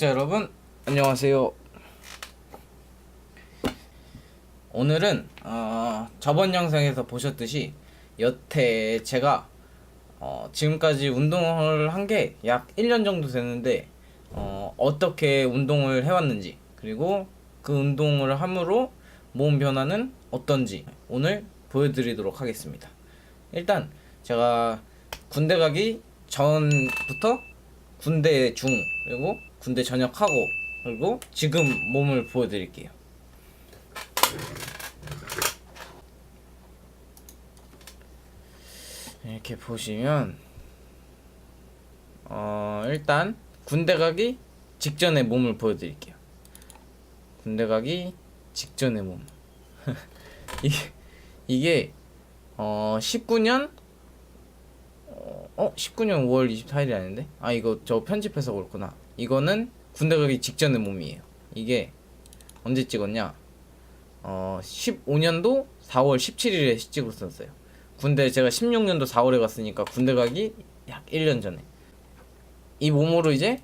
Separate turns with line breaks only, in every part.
구독자 여러분 안녕하세요. 오늘은 어, 저번 영상에서 보셨듯이 여태 제가 어, 지금까지 운동을 한 게 약 1년 정도 됐는데 어, 어떻게 운동을 해왔는지 그리고 그 운동을 함으로 몸 변화는 어떤지 오늘 보여드리도록 하겠습니다. 일단 제가 군대 가기 전부터 군대 중 그리고 군대 전역하고 그리고 지금 몸을 보여드릴게요. 이렇게 보시면 어 일단 군대 가기 직전의 몸을 보여드릴게요. 군대 가기 직전의 몸. 이게 이게 어 19년 어 19년 5월 24일이 아닌데 아 이거 저 편집해서 그렇구나 이거는 군대 가기 직전의 몸이에요. 이게 언제 찍었냐? 어 15년도 4월 17일에 찍었었어요. 군대 제가 16년도 4월에 갔으니까 군대 가기 약 1년 전에. 이 몸으로 이제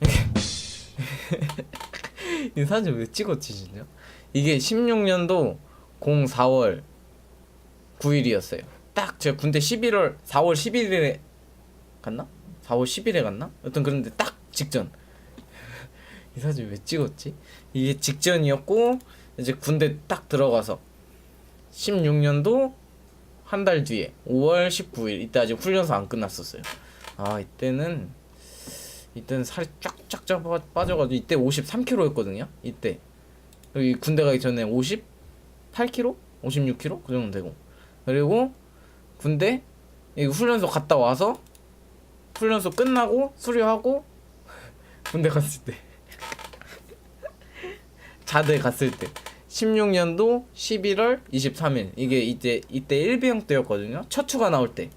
이 사진 왜 찍었지 진짜? 이게 16년도 04월 9일이었어요. 딱 제가 군대 11월 4월 11일에 갔나? 4월 10일에 갔나? 여튼 그런데 딱 직전 이 사진 왜 찍었지? 이게 직전이었고 이제 군대 딱 들어가서 16년도 한 달 뒤에 5월 19일 이때 아직 훈련소 안 끝났었어요 아 이때는 이때는 살이 쫙쫙쫙 빠- 빠져가지고 이때 53kg였거든요 이때 여기 군대 가기 전에 58kg? 56kg? 그 정도 되고 그리고 군대 이 훈련소 갔다 와서 훈련소 끝나고 수료하고 군대 갔을 때. 자대 갔을 때. 16년도 11월 23일. 이게 이때 이때 일비형 때였거든요. 첫 휴가 나올 때.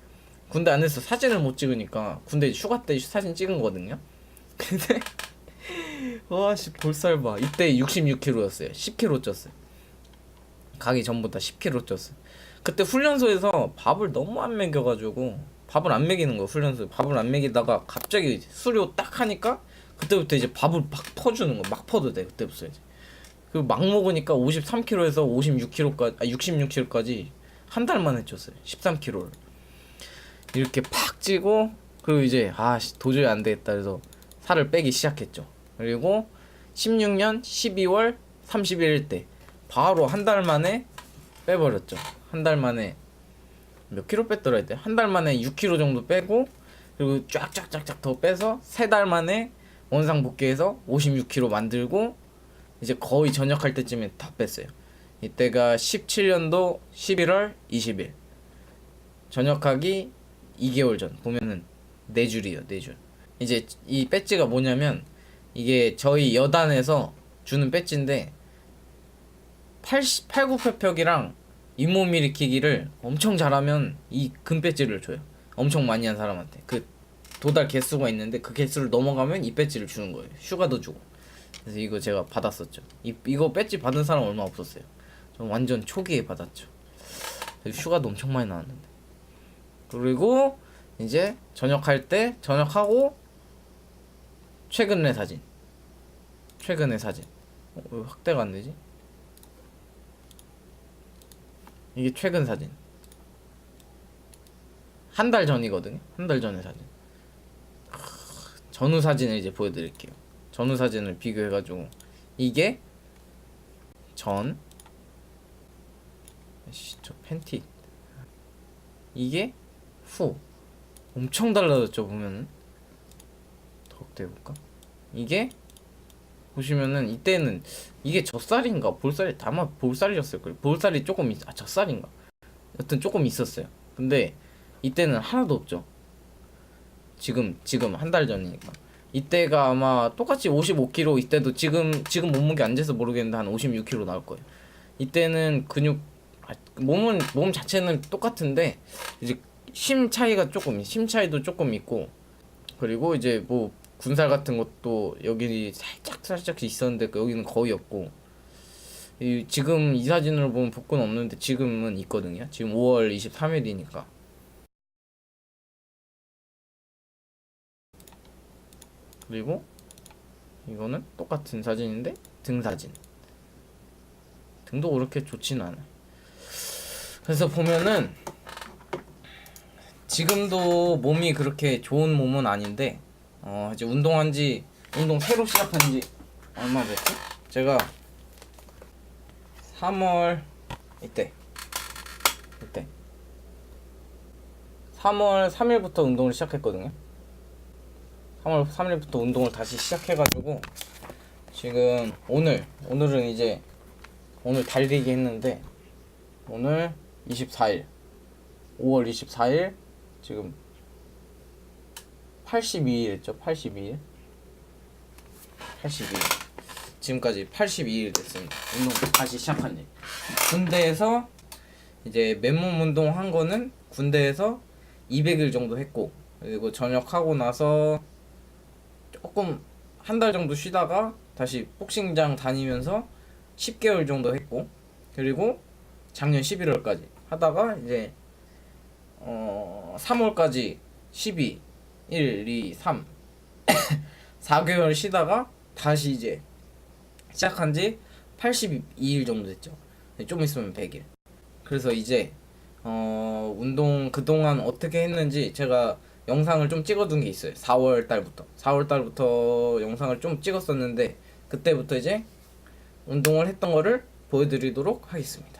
군대 안에서 사진을 못 찍으니까 군대 휴가 때 사진 찍은 거거든요. 근데 와씨 볼살 봐. 이때 66kg였어요. 10kg 쪘어요. 가기 전보다 10kg 쪘어요. 그때 훈련소에서 밥을 너무 안 먹여가지고 밥을 안 먹이는 거예요 훈련소에 밥을 안 먹이다가 갑자기 수료 딱 하니까 그때부터 이제 밥을 막 퍼주는 거 막 퍼도 돼 그때부터 이제. 그 막 먹으니까 53kg에서 56kg까지 아 66kg까지 한 달 만에 쪘어요 13kg를. 이렇게 팍 찌고 그리고 이제 아 씨, 도저히 안 되겠다 그래서 살을 빼기 시작했죠. 그리고 16년 12월 31일 때 바로 한 달 만에 빼버렸죠. 한 달 만에 몇 킬로 뺐더라 했대. 한 달 만에 6킬로 정도 빼고 그리고 쫙쫙쫙쫙 더 빼서 세 달 만에 원상 복귀해서 56킬로 만들고 이제 거의 전역할 때쯤에 다 뺐어요. 이때가 17년도 11월 20일. 전역하기 2개월 전. 보면은 네 줄이요 네 줄. 이제 이 배지가 뭐냐면 이게 저희 여단에서 주는 배지인데 80, 89폐벽이랑 잇몸 일으키기를 엄청 잘하면 이 금 배지를 줘요. 엄청 많이 한 사람한테 그 도달 개수가 있는데 그 개수를 넘어가면 이 배지를 주는 거예요. 휴가도 주고. 그래서 이거 제가 받았었죠. 이 이거 배지 받은 사람 얼마 없었어요. 전 완전 초기에 받았죠. 휴가도 엄청 많이 나왔는데. 그리고 이제 전역할 때 전역하고 최근의 사진. 최근의 사진. 어, 왜 확대가 안 되지? 이게 최근 사진. 한 달 전이거든요. 한 달 전의 사진. 크, 전후 사진을 이제 보여드릴게요. 전후 사진을 비교해가지고 이게 전. 씨, 저 팬티. 이게 후. 엄청 달라졌죠 보면은. 더 확대해볼까? 이게 보시면은 이때는 이게 젖살인가 볼살이 아마 볼살이었을 거예요. 볼살이 조금 있, 아 젖살인가? 여튼 조금 있었어요. 근데 이때는 하나도 없죠. 지금 지금 한 달 전이니까. 이때가 아마 똑같이 55kg 이때도 지금 지금 몸무게 안 재서 모르겠는데 한 56kg 나올 거예요. 이때는 근육 아, 몸은 몸 자체는 똑같은데 이제 심 차이가 조금 심 차이도 조금 있고 그리고 이제 뭐 군살 같은 것도 여기 살짝 살짝 있었는데 그 여기는 거의 없고 이 지금 이 사진으로 보면 복근 없는데 지금은 있거든요. 지금 5월 23일이니까 그리고 이거는 똑같은 사진인데 등 사진. 등도 그렇게 좋지는 않아요. 그래서 보면은 지금도 몸이 그렇게 좋은 몸은 아닌데 어 이제 운동한 지 운동 새로 시작한 지 얼마 됐지? 제가 3월 이때 이때 3월 3일부터 운동을 시작했거든요. 3월 3일부터 운동을 다시 시작해가지고 지금 오늘 오늘은 이제 오늘 달리기 했는데 오늘 24일 5월 24일 지금 82일 했죠? 82일? 82일. 지금까지 82일 됐습니다. 운동 다시 시작한 지 군대에서 이제 맨몸 운동 한 거는 군대에서 200일 정도 했고 그리고 전역하고 나서 조금 한 달 정도 쉬다가 다시 복싱장 다니면서 10개월 정도 했고 그리고 작년 11월까지 하다가 이제 어 3월까지 12 1 2 3 4개월 쉬다가 다시 이제 시작한 지 82일 정도 됐죠. 좀 있으면 100일. 그래서 이제 어 운동 그동안 어떻게 했는지 제가 영상을 좀 찍어둔 게 있어요. 4월 달부터 4월 달부터 영상을 좀 찍었었는데 그때부터 이제 운동을 했던 거를 보여드리도록 하겠습니다.